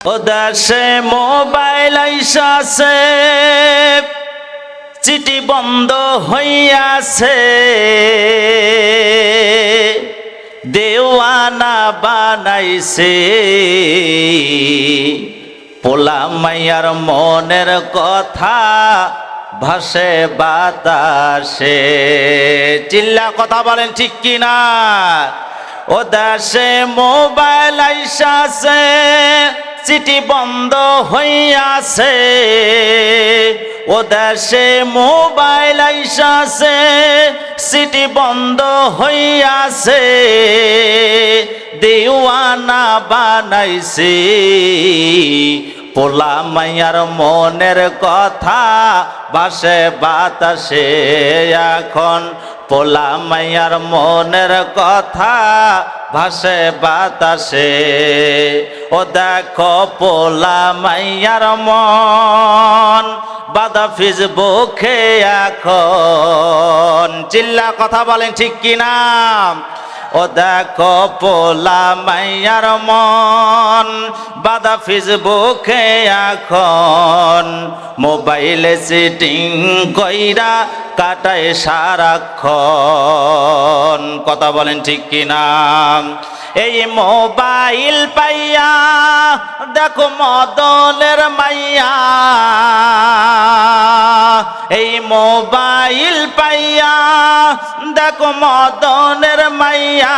ও mobile আইসাছে চিঠি বন্ধ হইয়াছে। দেওয়ানা বানাইছে, পোলা মাইয়ার মনের কথা ভাসে বাতাসে। চিল্লা কথা বলেন ঠিক কিনা? ও দেশে মোবাইল আইসাছে চিঠি বন্ধ হইয়াছে ও দেশে মোবাইল আইসাছে সিটি বন্ধ হইয়াছে দেওয়ানা বানাইছে পোলা মাইয়ার মনের কথা বাসে বাতাসে এখন। পোলা মাইয়ার মনের কথা ভাসে বাতাসে। ও দেখো পোলা মাইয়ার মন, বাদা ফেসবুকে এখন। চিল্লা কথা বলেন ঠিক কি কিনা? ও দেখো পোলা মাইয়ার মন বাদা ফেসবুকে এখন। মোবাইলে সিটিং কইরা কাটায় সারাক্ষণ। কথা বলেন ঠিক কিনা? এই মোবাইল পাইয়া, দেখো মদনের মাইয়া। এই মোবাইল পাইয়া, দেখো মদনের মাইয়া।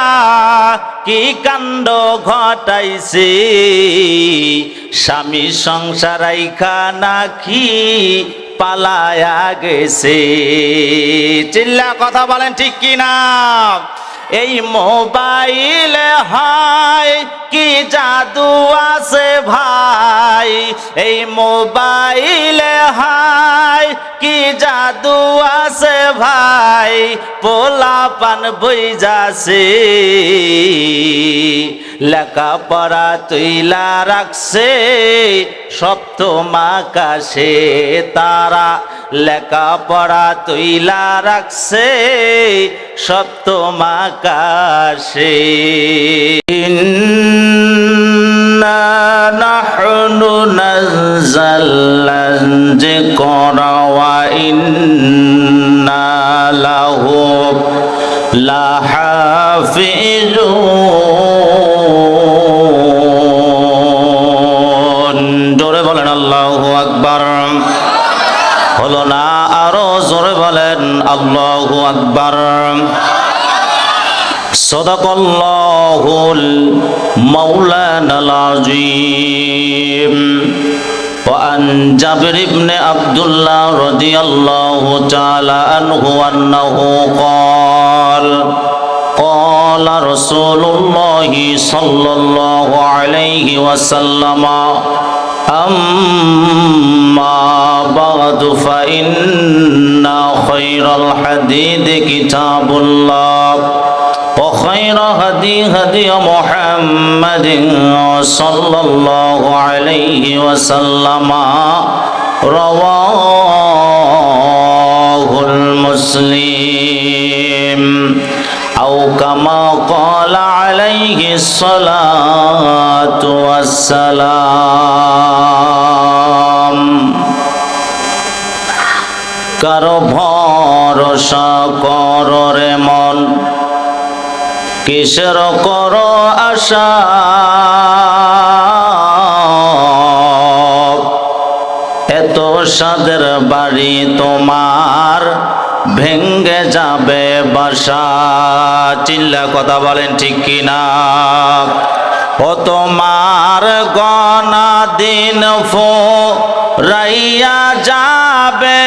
কি কাণ্ড ঘটাইছে? স্বামী সংসার নাকি পালায়া গেছে। চিল্লা কথা বলেন ঠিক কিনা? এই মোবাইল হায় কি জাদু আছে ভাই? এই মোবাইল হায় কি জাদু আছে ভাই? পোলা পান বই যাছে লেখাপড়া তৈলা রাখছে, সপ্তম আকাশে তারা। লেখাপড়া তৈলা রাখছে, সপ্তম আকাশে। নাহনু নাযালনা যিকরা ওয়া ইন্না লাহু লাহাফিজুন। হলো না আরো জোরে বলেন আল্লাহু আকবার صدق الله المولانا العظيم وعن جابر بن عبد الله رضي الله تعالى عنه أنه قال قال رسول الله صلى الله عليه وسلم أما بعد فإن خير الحديث كتاب الله وخير هدي هدي محمد صلى الله عليه وسلم رواه المسلم أو كما قال عليه الصلاة والسلام কারও ভরসা কররে মন? কিসের কর আশা? এত সাদের বাড়ি তোমার ভেঙ্গে যাবে বাসা। চিল্লা কথা বলেন ঠিক কিনা? ও তোমার গনা দিন ফো, রাইয়া যাবে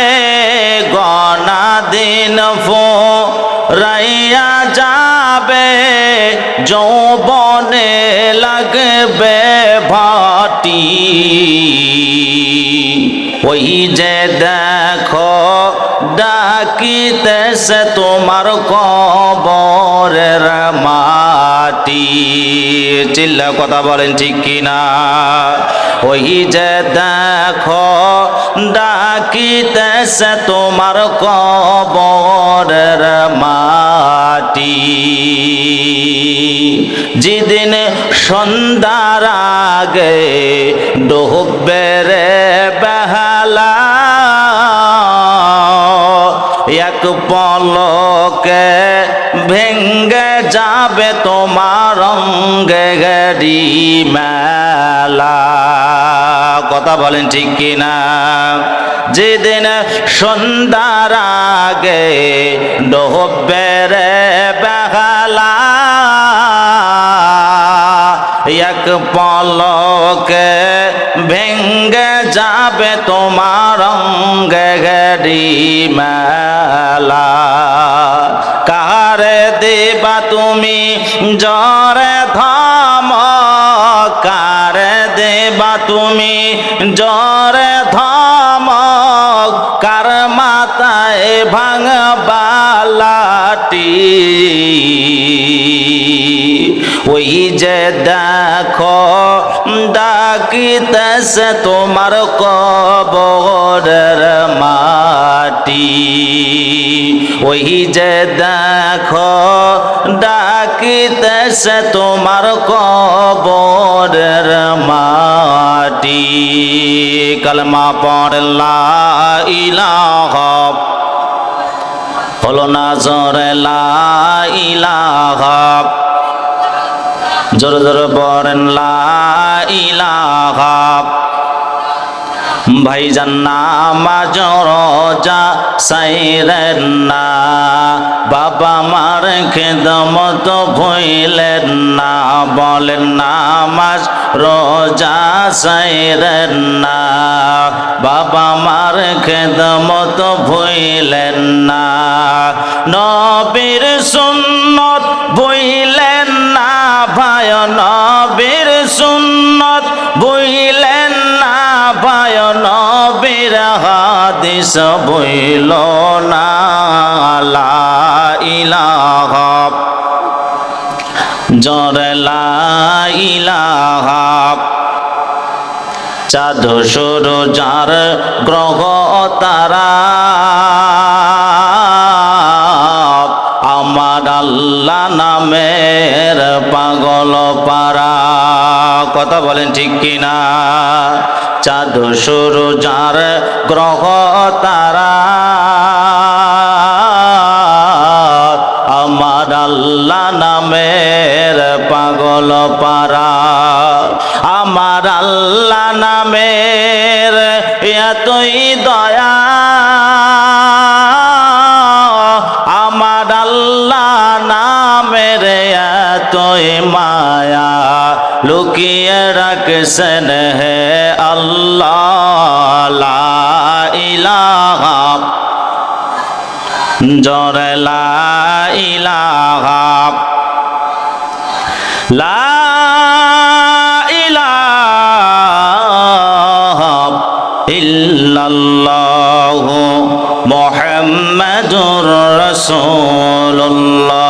গনা দিন ফো রাইয়া যাবে, যৌবনে লাগবে ভাটি। ওই যে দেখো ডাকিতেছে তোমার কবরের মাটি। চিল্লা কথা বলেন ঠিক কিনা? ওই যে দেখো ডাকিতেছে তোমার কবরের মাটি। যেদিন সন্ধ্যার আগে ডুববে রে বেহালা, এক পলকে ভেঙ্গে যাবে তোমার অঙ্গে গেরি মেলা কথা বলেন ঠিক কিনা? যেদিন সন্ধ্যার আগে ডোবে রে বেহালা, এক পলকে ভেঙ্গে যাবে তোমার অঙ্গে গেরি মেলা। কারে দেবা তুমি জরে তুমি জরে ধাম কার মাতায় ভাঙবালাটি? ওই যে দেখো, ডাকিতেছে তোমার কবরের মাটি। ওই যে দেখো ডাকিতেছে তোমার কবরের মাটি। কলমা পড়লা ইলাহা। হলো না জোরে, লা ইলাহা। জোরে জোরে পড়েন, লা ইলাহা। ভাইজান নামাজ না। বাবা মার খেদমত ভইলেন না। বলেন নামাজ রোজা সাইরেন না। বাবা মার খেদমত ভইলেন না। নবীর সুন্নত হাদিস বইল না ইলাহা। জরে ইলাহা। চাঁদ সরু যার গ্রহ তারা। আমার আল্লাহ নামের পাগল পারা। কথা বলেন ঠিক কিনা? চাঁদ সরু যার গ্রহ তারা। আমার আল্লাহ নামের পাগল পারা। আমার আল্লাহ নামের এতই দয়া। আমার আল্লাহ নামের এতই মায়া। লুকিয়ে রাখছেন হে আল্লাহ ইলাহা। জরে লা ইলাহা। লা ইলাহা ইল্লাল্লাহু মুহাম্মাদুর রাসূলুল্লাহ।